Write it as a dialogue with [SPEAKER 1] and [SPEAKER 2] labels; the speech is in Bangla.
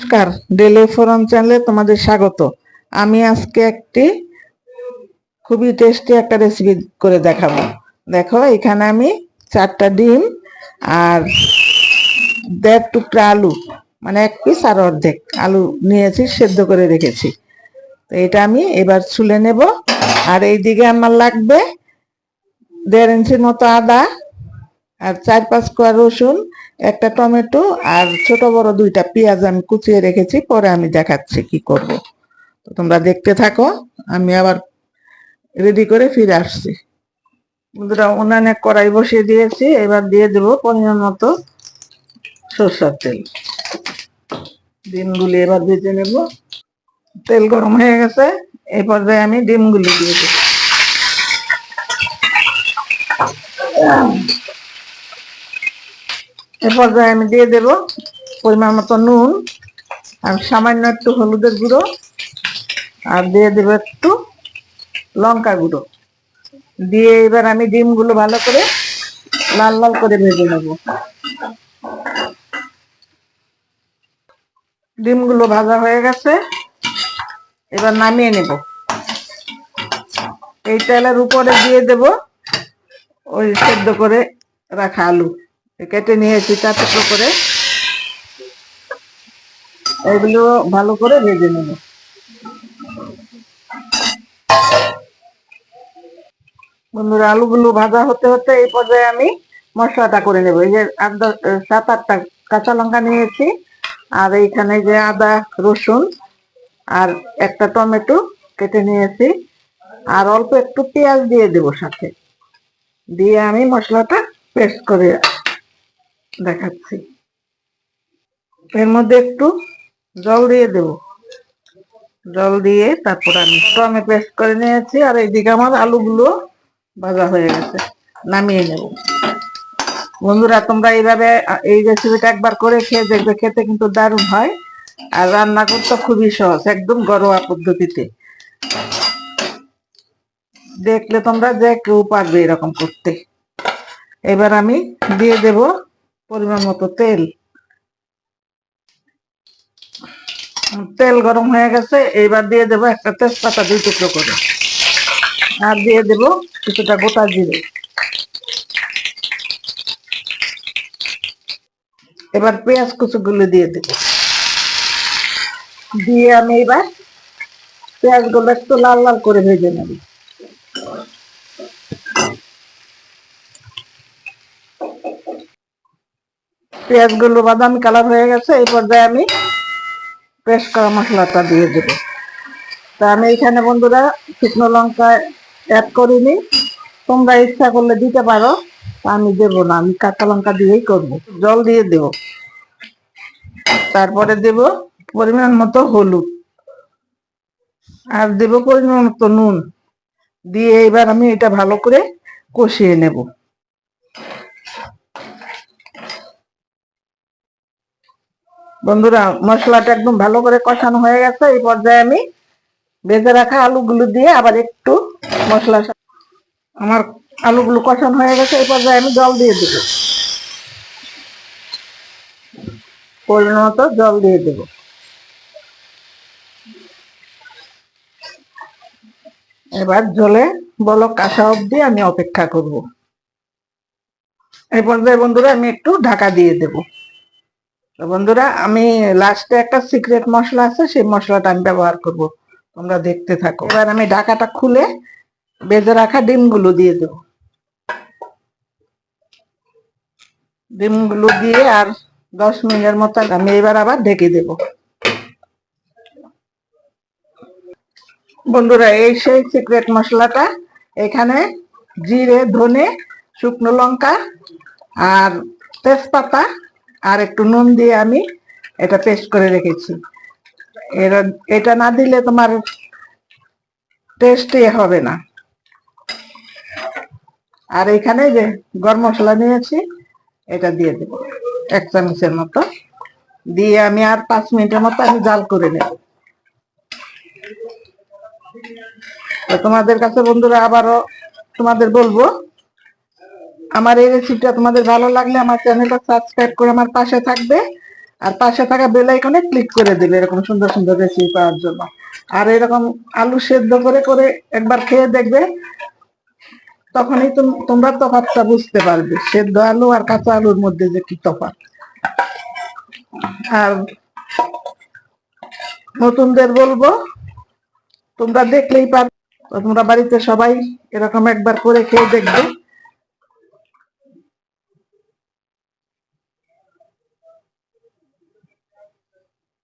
[SPEAKER 1] নমস্কার ডেলি ফোরাম চ্যানেলে তোমাদের স্বাগত। আমি আজকে একটি খুবই টেস্টি একটা রেসিপি করে দেখাবো। দেখো, এখানে আমি চারটা ডিম আর দেড় টুকরা আলু মানে এক পিস আর অর্ধেক আলু নিয়েছি, সেদ্ধ করে রেখেছি। তো এটা আমি এবার ছুলে নেব। আর এই দিকে আমার লাগবে দেড় ইঞ্চির মতো আদা আর চার পাঁচ কোয়া রসুন একটা টমেটো আর ছোট বড় দুইটা পেঁয়াজ আমি কুচিয়ে রেখেছি, পরে আমি দেখাচ্ছি কি করব। তো তোমরা দেখতে থাকো, আমি আবার রেডি করে ফিরে আসছি। বন্ধুরা, উনানে কড়াই বসিয়ে দিয়েছি, এবার দিয়ে দেব পরিমাণ মতো সরষের তেল। ডিমগুলি এবার ভেজে নেব। তেল গরম হয়ে গেছে এই পর্যায়ে আমি ডিমগুলি দিয়ে দেবো। এ পর্যায়ে আমি দিয়ে দেব পরিমাণ মতো নুন আর সামান্য একটু হলুদের গুঁড়ো আর দিয়ে দেব একটু লঙ্কা গুঁড়ো। দিয়ে এবার আমি ডিমগুলো ভালো করে লাল লাল করে ভেজে নেব। ডিমগুলো ভাজা হয়ে গেছে। এবার নামিয়ে নেব। এই তেলের উপরে দিয়ে দেব ওই সেদ্ধ করে রাখা আলু। কেটে নিয়েছি চার টুকরো করে এগুলো ভালো করে ভেজে নেব। বন্ধুরা, আলুগুলো ভাজা হতে হতে এই পর্যায়ে আমি মশলাটা করে নেব। এই যে সাত আটটা কাঁচা লঙ্কা নিয়েছি, আর এইখানে যে আদা, রসুন, আর একটা টমেটো কেটে নিয়েছি, আর অল্প একটু পেঁয়াজ দিয়ে দেব সাথে। দিয়ে আমি মশলাটা পেস্ট করে দেখাচ্ছি। এর মধ্যে একটু জল দিয়ে দেব। জল দিয়ে তারপর আমি টমে পেস্ট করে নিয়েছি আর এইদিকে আমার আলুগুলো ভাজা হয়ে গেছে, নামিয়ে নেব। বন্ধুরা, তোমরা এইভাবে, এই রেসিপিটা একবার করে খেয়ে দেখবে, খেতে কিন্তু দারুণ হয়। আর রান্না করতে খুবই সহজ, একদম ঘরোয়া পদ্ধতিতে। দেখলে তোমরা যে কেউ পারবে এরকম করতে। এবার আমি দিয়ে দেব পরিমাণ মতো তেল। তেল গরম হয়ে গেছে, এইবার দিয়ে দেবো একটা তেজপাতা দুই টুকরো করে। আর দিয়ে দেবো কিছুটা গোটা জিরে। এবার পেঁয়াজ কুচুগুলো দিয়ে দেব। দিয়ে আমি এবার পেঁয়াজগুলো একটু লাল লাল করে ভেজে নেব। পেঁয়াজগুলো বাদামি কালার হয়ে গেছে, এই পর্যায়ে আমি পেস্ট করা মশলাটা দিয়ে দেব। তা আমি এখানে বন্ধুরা শুকনো লঙ্কা অ্যাড করিনি। তোমরা ইচ্ছা করলে দিতে পারো, আমি দেব না, আমি কাঁচা লঙ্কা দিয়েই করব। জল দিয়ে দেব। তারপরে দেব পরিমাণ মতো হলুদ। আর দেব পরিমাণ মতো নুন। দিয়ে এবার আমি এটা ভালো করে কষিয়ে নেব। বন্ধুরা, মশলাটা একদম ভালো করে কষানো হয়ে গেছে। এই পর্যায়ে আমি ভেজে রাখা আলুগুলো দিয়ে আবার একটু মশলা আমার আলুগুলো কষানো হয়ে গেছে। এই পর্যায়ে আমি জল দিয়ে দেব। পরিমাণ জল দিয়ে দেব। এবার জলে বলো কাঁচা অবধি আমি অপেক্ষা করব। এই পর্যায়ে বন্ধুরা আমি একটু ঢাকা দিয়ে দেবো। বন্ধুরা, আমি লাস্টে একটা সিক্রেট মশলা আছে, সেই মশলাটা আমি ব্যবহার করব। তোমরা দেখতে থাকো। এবার আমি ঢাকাটা খুলে বেজে রাখা ডিমগুলো দিয়ে দেবো। ডিমগুলো দিয়ে আর দশ মিনিটের মতো আমি এবার আবার ঢেকে দেব। বন্ধুরা, এই সেই সিক্রেট মশলাটা, এখানে জিরে, ধনে, শুকনো লঙ্কা আর তেজপাতা আর একটু নুন দিয়ে আমি এটা পেস্ট করে রেখেছি। এর, এটা না দিলে তোমার টেস্টই হবে না। আর এখানে যে গরম মশলা নিয়েছি, এটা দিয়ে দেবো। এক চামচের মতো। দিয়ে আমি আর পাঁচ মিনিটের মতো আমি জাল করে নেব। তোমাদের কাছে বন্ধুরা আবারও তোমাদের বলব আমার এই রেসিপিটা তোমাদের ভালো লাগলে আমার চ্যানেলটা সাবস্ক্রাইব করে আমার পাশে থাকবে। আর পাশে থাকা বেল আইকনে ক্লিক করে দিবে এরকম সুন্দর সুন্দর রেসিপি পাওয়ার জন্য। আর এরকম আলু সেদ্ধ করে করে একবার খেয়ে দেখবে, তখনই তুম- তোমরা তফাৎটা বুঝতে পারবে, সেদ্ধ আলু আর কাঁচা আলুর মধ্যে যে কি তফাৎ। আর নতুনদের বলব, তোমরা দেখলেই পারবে, তোমরা বাড়িতে সবাই এরকম একবার করে খেয়ে দেখবে।